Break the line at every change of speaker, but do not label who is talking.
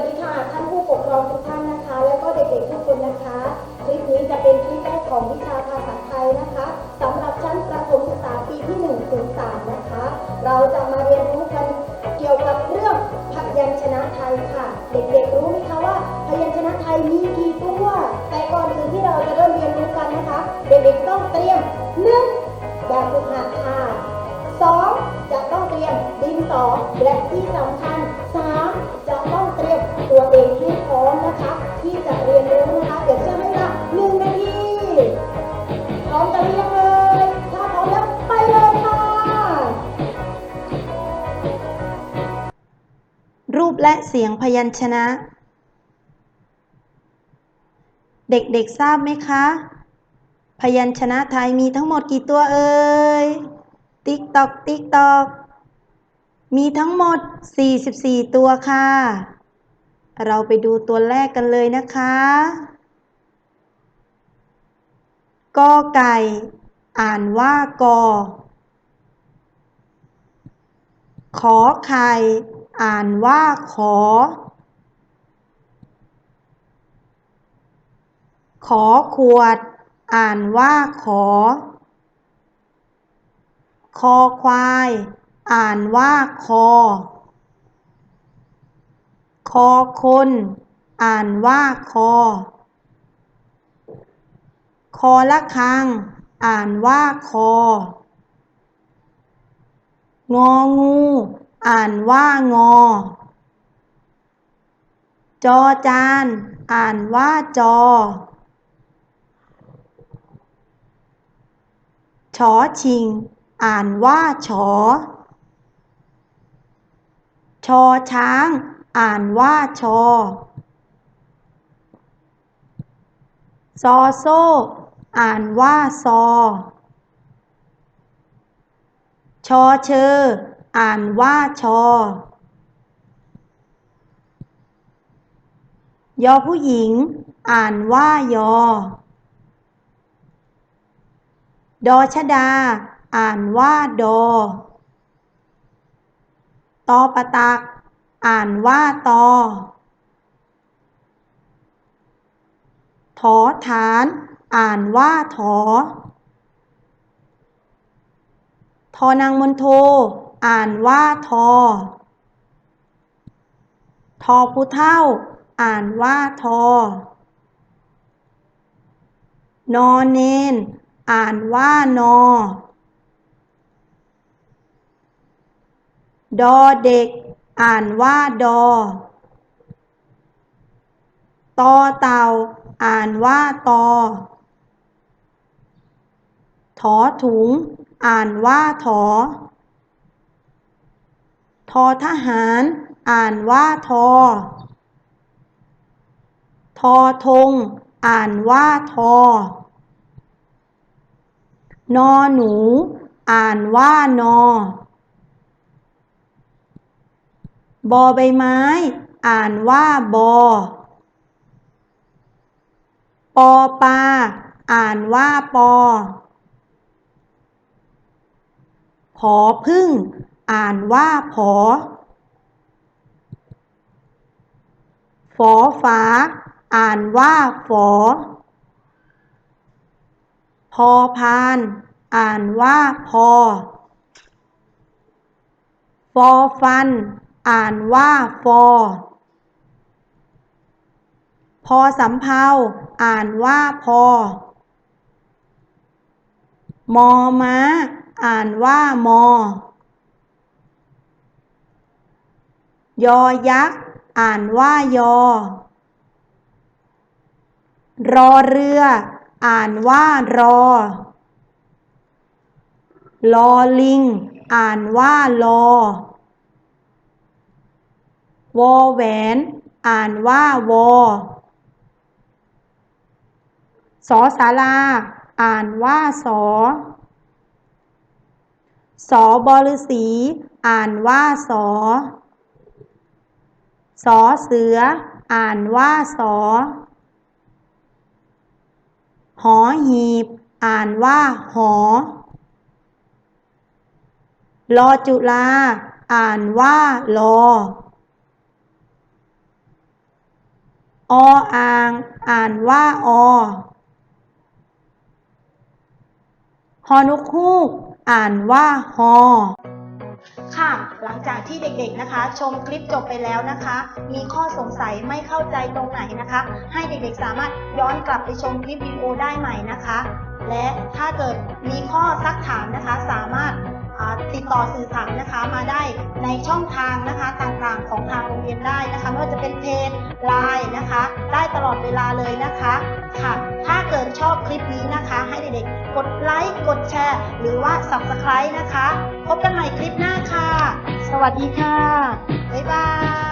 วัสดีค่ะ ท่านผู้ปกครองทุกท่านนะคะ และก็เด็กๆทุกคนนะคะ คลิปนี้จะเป็นคลิปแรกของวิชาภาษาไทยนะคะสำหรับชั้นประถมศึกษาปีที่1ถึง3นะคะ เราจะมาเรียนรู้กันเกี่ยวกับเรื่องพยัญชนะไทยค่ะ เด็กๆรู้ไหมคะว่า พยัญชนะไทยมีกี่ตัว แต่ก่อนอื่นที่เราจะเริ่มเรียนรู้กันนะคะ เด็กๆต้องเตรียมหนึ่งแบบฝึกหัดค่ะสองจะต้องเตรียมดินสอและที่สำคัญ และ
เสียงพยัญชนะ เด็กๆทราบไหมคะ พยัญชนะไทยมีทั้งหมดกี่ตัวเอ่ย ติ๊กตอก ติ๊กตอก มีทั้งหมด 44 ตัวค่ะ เราไปดูตัวแรกกันเลยนะคะกอไก่ อ่านว่ากอขอไข่ อ่านว่าขอ ขอขวด อ่านว่าขอ คอควาย อ่านว่าคอ คอคน อ่านว่าคอ คอละคัง อ่านว่าคององู อ่านว่างอ จอจาน อ่านว่าจอ ชอชิง อ่านว่าฉอชอช้าง อ่านว่าชอ ซอโซ่ อ่านว่าซอ ชอเชอ อ่านว่าชอ ยอผู้หญิง อ่านว่ายอ ดอชดา อ่านว่าดอ ตอปะตัก อ่านว่าตอถอฐาน อ่านว่าถอ ทอนางมนโท อ่านว่าทอ ทอผู้เท่า อ่านว่าทอ นอเนน อ่านว่านอ ดอเด็ก อ่านว่าดอ ตอเต่า อ่านว่าตอ ถอถุง อ่านว่าถอ ทอทหาร อ่านว่าทอ ทอทง อ่านว่าทอ นอหนู อ่านว่านอบอใบไม้ อ่านว่าบอปอปลาอ่านว่าปอ ผอพึ่ง อ่านว่าผอฝอฝาอ่านว่าฝอ พอพาน อ่านว่าพอ ฟอฟัน อ่านว่าฟอ พอสำเภา อ่านว่าพอ มอม้า อ่านว่ามอ ยอยักษ์ อ่านว่ายอ รอเรือ อ่านว่ารอ ลอลิง อ่านว่าลอ วอแหวน อ่านว่าวอสอสาราอ่านว่าสอ สอบอฤษี อ่านว่าสอ สอเสือ อ่านว่าสอ หอหีบ อ่านว่าหอลอจุลา อ่านว่าลอ ออ่าง อ่านว่าอฮอนุคูก อ่านว่าฮอ ค่ะ หลังจากที่เด็กๆนะคะ ชมคลิปจบไปแล้วนะคะ มีข้อสงสัยไม่เข้าใจตรงไหนนะคะ ให้เด็กๆสามารถย้อนกลับไปชมคลิปวิดีโอได้ใหม่นะคะ และถ้าเกิดมีข้อซักถามนะคะ สามารถติดต่อสื่อสารนะคะมาได้ในช่องทางนะคะต่างๆของทางโรงเรียนได้นะคะไม่ว่าจะเป็นเพจไลน์นะคะ ได้ตลอดเวลาเลยนะคะค่ะ ถ้าเกิดชอบคลิปนี้นะคะ ด็กๆ กดไลค์ กดแชร์ หรือว่า subscribe นะคะ พบกันใหม่คลิปหน้าค่ะ สวัสดีค่ะ บ๊ายบาย